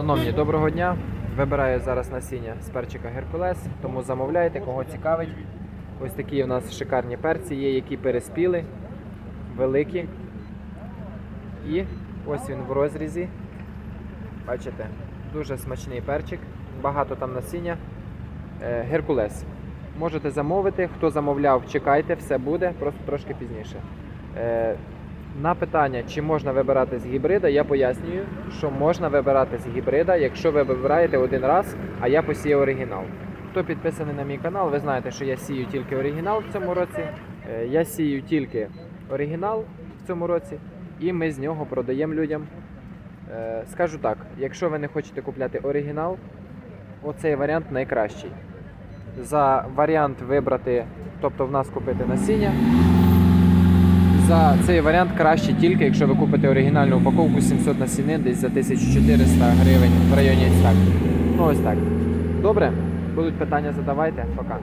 Шановні, доброго дня. Вибираю зараз насіння з перчика Геркулес, тому замовляйте, кого цікавить. Ось такі у нас шикарні перці є, які переспіли, великі. І ось він в розрізі. Бачите, дуже смачний перчик, багато там насіння. Е, Геркулес. Можете замовити. Хто замовляв, чекайте, все буде, просто трошки пізніше. На питання, чи можна вибирати з гібрида, я пояснюю, що можна вибирати з гібрида, якщо ви вибираєте один раз, а я посіяв оригінал. Хто підписаний на мій канал, ви знаєте, що я сію тільки оригінал в цьому році. Е, Я сію тільки оригінал в цьому році, і ми з нього продаємо людям. Е, Скажу так, якщо ви не хочете купляти оригінал, оцей варіант найкращий. За варіант вибрати, тобто в нас купити насіння. За цей варіант краще тільки, якщо ви купите оригінальну упаковку 700 насінин десь за 1400 гривень в районі ось так. Ну ось так. Добре? Будуть питання, задавайте. Пока.